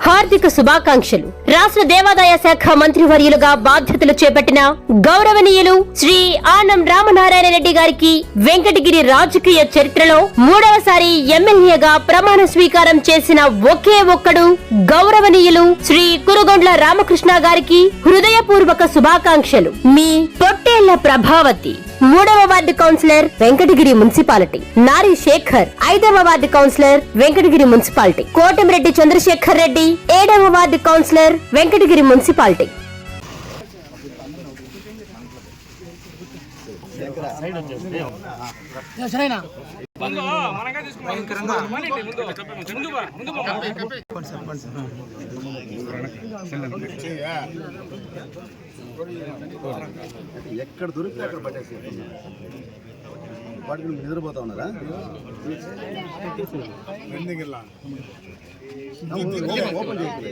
హార్దిక శుభాకాంక్షలు రాష్ట్ర దేవాదాయ శాఖ మంత్రివర్యులుగా బాధ్యతలు చేపట్టిన గౌరవనీయులు శ్రీ ఆనం రామనారాయణ రెడ్డి గారికి వెంకటగిరి రాజకీయ చరిత్రలో మూడవసారి ఎమ్మెల్యేగా ప్రమాణ స్వీకారం చేసిన ఒకే ఒక్కడు గౌరవనీయులు శ్రీ కురుగొండ్ల రామకృష్ణ గారికి హృదయపూర్వక శుభాకాంక్షలు. మీ పొట్టేళ్ళ ప్రభావతి. మూడవ ward councillor Venkatagiri municipality. Nari Shekhar ఐదవ ward councillor Venkatagiri municipality. Kotamireddy Chandrasekhar Reddy ఏడవ వార్డు కౌన్సిలర్ వెంకటగిరి మున్సిపాలిటీ. ఎక్కడ దొరికితే అక్కడ పట్టేసి వాటికి మీరు నిద్రపోతా ఉన్నారా ఓపెన్- ఓపెన్ చేయండి.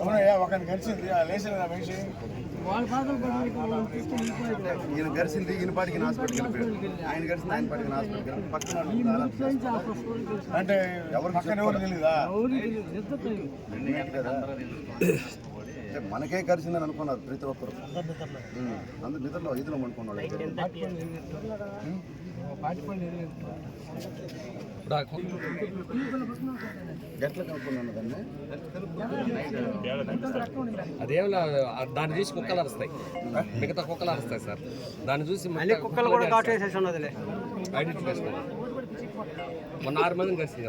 అవునయ్యా ఒకరిని ఆ లేచిన మనిషి. ఈయన గరిసింది ఈయన పాటికి హాస్పిటల్కి వెళ్ళిపోయాడు. ఆయన గరిసింది ఆయన పాటికి హాస్పిటల్కి పక్కన అంటే ఎవరు పక్కన ఎవరు కదా. అంటే మనకే కలిసిందని అనుకున్నారు ప్రతి ఒక్కరు. అందరు నిద్రలో. ఇదిలో అనుకున్నాడు అదేం దాన్ని చూసి కుక్కలు అరుస్తాయి. మిగతా కుక్కలు అరుస్తాయి సార్. దాన్ని చూసి కుక్కలు కూడా వేసేసి ఉన్నదిలే. ఐడెంటిఫై మొన్న ఆరు మందిని కలిసింది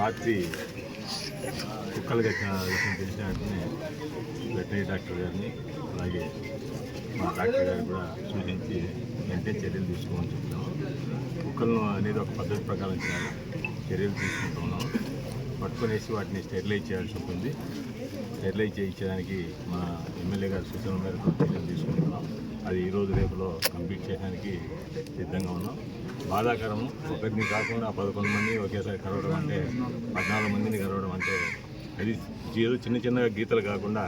రాత్రి కుక్కలు గట్టిన విషయం తెలిసిన వెంటనే వెటరీ డాక్టర్ గారిని అలాగే మా డాక్టర్ గారు కూడా సూచించి వెంటనే చర్యలు తీసుకోమని చెప్తున్నాము కుక్కలను అనేది ఒక పద్ధతి ప్రకారం చేయాలి. చర్యలు తీసుకుంటున్నాం పట్టుకునేసి వాటిని స్టెరిలైజ్ చేయాల్సి ఉంటుంది. స్టెరిలైజ్ చేయించడానికి మా ఎమ్మెల్యే గారి సూచన మేరకు చర్యలు తీసుకుంటున్నాం. అది ఈరోజు రేపులో కంప్లీట్ చేయడానికి సిద్ధంగా ఉన్నాం. బాధాకరం ఒకరిని కాకుండా పదకొండు మంది ఒకేసారి కలవడం అంటే పద్నాలుగు మందిని కలవడం అంటే అది ఏదో చిన్న చిన్న గీతలు కాకుండా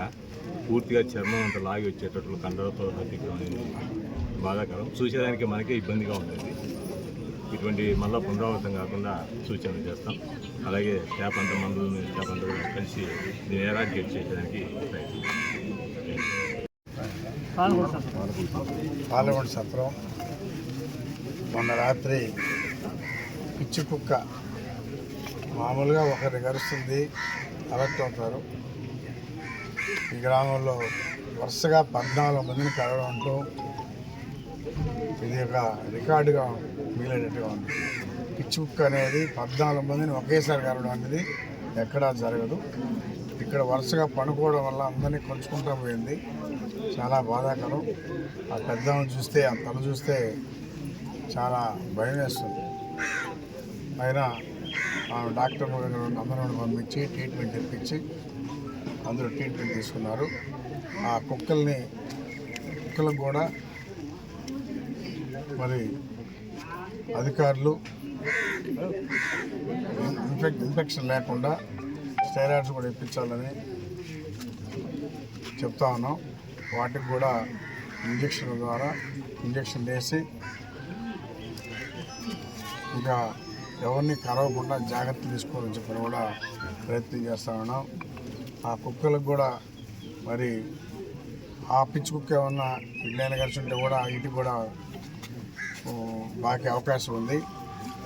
పూర్తిగా చర్మం అంత లాగి వచ్చేటట్లు కండలతో అనేది బాధాకరం. చూసేదానికి మనకే ఇబ్బందిగా ఉంటుంది. ఇటువంటి మళ్ళా పునరావృతం కాకుండా సూచనలు చేస్తాం. అలాగే మందులను ట్యాప్ అంతా కూడా కలిసి దీన్ని ఎరాడికేట్ చేయడానికి ప్రయత్నం పాల్గొండ సత్రం మొన్న రాత్రి పిచ్చి కుక్క మామూలుగా ఒకరిని కరుస్తుంది అలర్ట్ అవుతారు. ఈ గ్రామంలో వరుసగా పద్నాలుగు మందిని కలవడంతో ఇది ఒక రికార్డుగా మిగిలేటట్టుగా ఉంది. పిచ్చి కుక్క అనేది పద్నాలుగు మందిని ఒకేసారి కలవడం అనేది ఎక్కడా జరగదు. ఇక్కడ వరుసగా పడుకోవడం వల్ల అందరినీ కొంచుకుంటూ పోయింది. చాలా బాధాకరం. ఆ పెద్దలను చూస్తే ఆ తల చూస్తే చాలా భయం వేస్తుంది. అయినా డాక్టర్ అందరూ పంపించి ట్రీట్మెంట్ ఇప్పించి అందరూ ట్రీట్మెంట్ తీసుకున్నారు. ఆ కుక్కల్ని కుక్కలకు కూడా మరి అధికారులు ఇన్ఫెక్ ఇన్ఫెక్షన్ లేకుండా స్టెరాయిడ్స్ కూడా ఇప్పించాలని చెప్తా ఉన్నాం. వాటికి కూడా ఇంజక్షన్ ద్వారా ఇంజక్షన్ వేసి ఇంకా ఎవరిని కరవకుండా జాగ్రత్త తీసుకోవాలని చెప్పని కూడా ప్రయత్నం చేస్తా ఉన్నాం. ఆ కుక్కలకు కూడా మరి ఆ పిచ్చి కుక్క ఏమన్నా ఇట్లైనా కలిసి ఉంటే కూడా ఇటు కూడా బాకే అవకాశం ఉంది.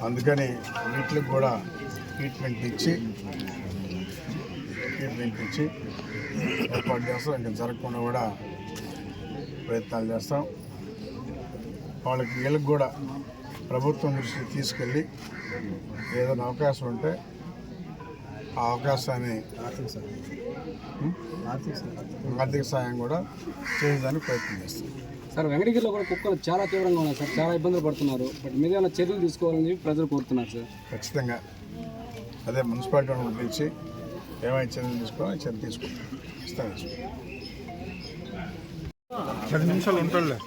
అందుకని వీటికి కూడా ట్రీట్మెంట్ ఇచ్చి ట్రీట్మెంట్ ఇచ్చి ఏర్పాటు చేస్తాం. ఇంకా జరగకుండా కూడా ప్రయత్నాలు చేస్తాం. వాళ్ళకి వీళ్ళకి కూడా ప్రభుత్వం దృష్టికి తీసుకెళ్ళి ఏదైనా అవకాశం ఉంటే ఆ అవకాశాన్ని? ఆర్థిక సాయం కూడా చేయడానికి ప్రయత్నం చేస్తాం. సార్ వెంకటగిరిలో కూడా కుక్కలు చాలా తీవ్రంగా ఉన్నాయి సార్. చాలా ఇబ్బందులు పడుతున్నారు. బట్ మీద ఏమైనా చర్యలు తీసుకోవాలని చెప్పి ప్రజలు కోరుతున్నారు సార్. ఖచ్చితంగా. అదే మున్సిపాలిటీ పిలిచి ఏమైనా చర్యలు తీసుకోవాలో చర్య తీసుకుంటాం. ఇస్తాను పది నిమిషాలు ఉంటాడులే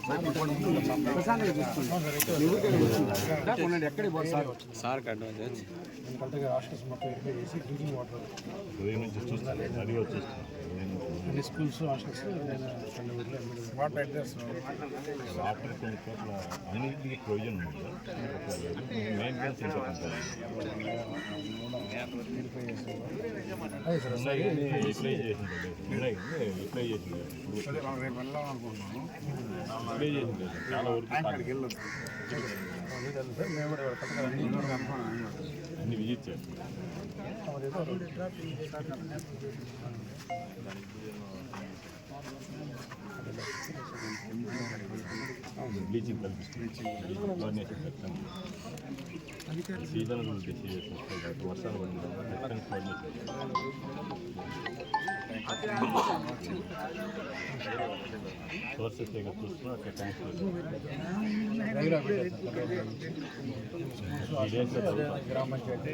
సార్ అన్ని schools hostels water address water కొన్ని చోట్ల అన్నింటికి ప్రొవిజన్ ఉంది మెయింటెనెన్స్ ఉన్నాయి చేసింది ఉన్నాయి చేసింది రేపు చాలా వరకు అక్కడికి వెళ్ళొచ్చు అన్ని విజిట్ బ్లీచింగ్ కల్పిస్తుంది కోఆర్డినేషన్ పెట్టాం వర్షాలు పడిన కోఆర్డినేషన్ సోర్సెస్ దగ్గర చూస్తున్నా అక్కడ ట్యాంక్స్ ఈ డేస్ గ్రామ పంచాయతీ